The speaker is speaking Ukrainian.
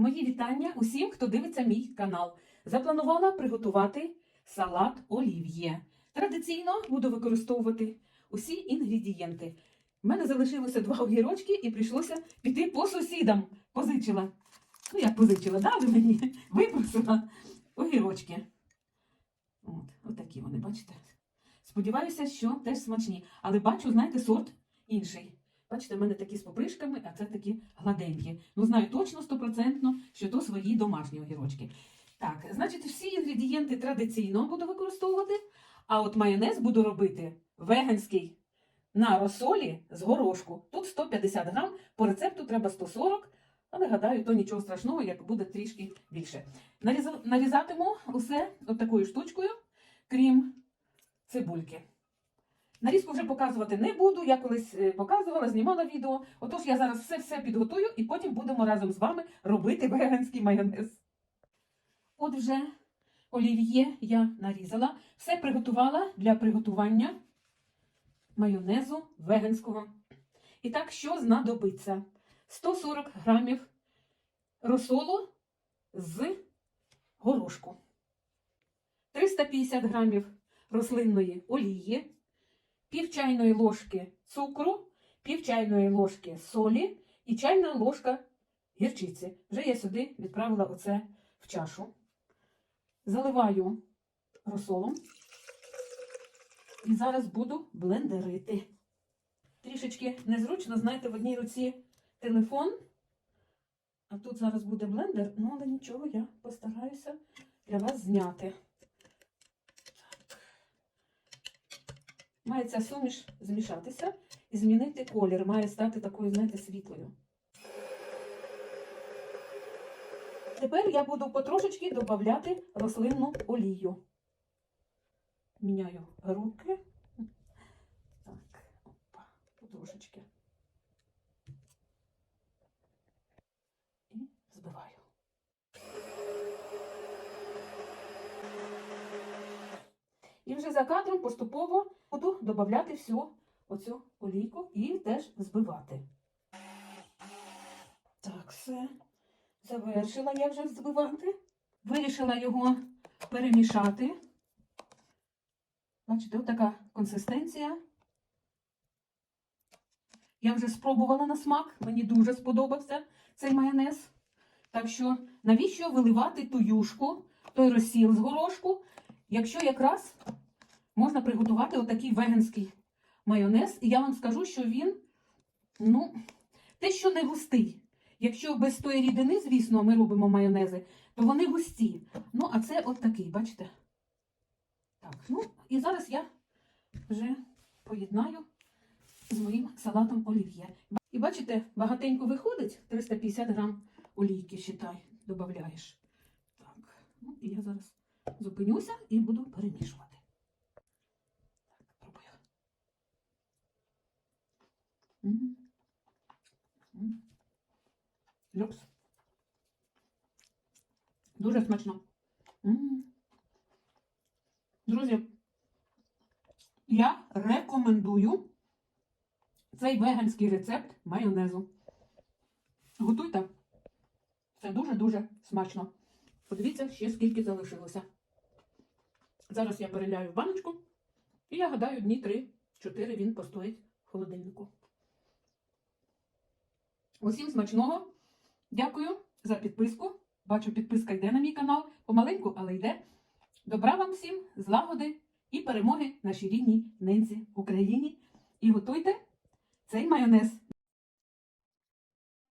Мої вітання усім, хто дивиться мій канал. Запланувала приготувати салат олів'є. Традиційно буду використовувати усі інгредієнти. У мене залишилося два огірочки і прийшлося піти по сусідам. Позичила. Ну, як позичила, дали мені, випросила огірочки. От, от такі вони, бачите? Сподіваюся, що теж смачні. Але бачу, знаєте, сорт інший. Бачите, в мене такі з попришками, а це такі гладенькі. Ну, знаю точно стопроцентно, що то свої домашні огірочки. Так, значить, всі інгредієнти традиційно буду використовувати, а от майонез буду робити веганський на розсолі з горошку. Тут 150 грам, по рецепту треба 140, але гадаю, то нічого страшного, як буде трішки більше. Нарізатиму усе от такою штучкою, крім цибульки. Нарізку вже показувати не буду. Я колись е, показувала, знімала відео. Отож, я зараз все-все підготую і потім будемо разом з вами робити веганський майонез. От вже олів'є я нарізала. Все приготувала для приготування майонезу веганського. І так, що знадобиться? 140 грамів розсолу з горошку, 350 грамів рослинної олії, пів чайної ложки цукру, пів чайної ложки солі і чайна ложка гірчиці. Вже я сюди відправила оце в чашу. Заливаю розсолом і зараз буду блендерити. Трішечки незручно, знаєте, в одній руці телефон, а тут зараз буде блендер, ну але нічого, я постараюся для вас зняти. Має ця суміш змішатися і змінити колір. Має стати такою, знаєте, світлою. Тепер я буду потрошечки додати рослинну олію. Міняю руки. Так, опа, потрошечки. І збиваю. І вже за кадром поступово буду додати всю оцю олійку і теж збивати. Так, все. Завершила я вже збивати. Вирішила його перемішати. Бачите, ось така консистенція. Я вже спробувала на смак, мені дуже сподобався цей майонез. Так що, навіщо виливати ту юшку, той розсіл з горошку, якщо якраз можна приготувати отакий веганський майонез. І я вам скажу, що він, ну, те, що не густий. Якщо без тої рідини, звісно, ми робимо майонези, то вони густі. Ну, а це от такий, бачите? Так, ну, і зараз я вже поєднаю з моїм салатом олів'є. І бачите, багатенько виходить, 350 грам олійки, считай, додаєш. Так, ну, і я зараз зупинюся і буду перемішувати. Люкс. Дуже смачно. Друзі, я рекомендую цей веганський рецепт майонезу. Готуйте. Це дуже-дуже смачно. Подивіться, ще скільки залишилося. Зараз я переляю в баночку. І я гадаю, дні 3-4 він постоїть в холодильнику. Усім смачного. Дякую за підписку. Бачу, підписка йде на мій канал. Помаленьку, але йде. Добра вам всім, злагоди і перемоги нашій рідній ненці Україні. І готуйте цей майонез.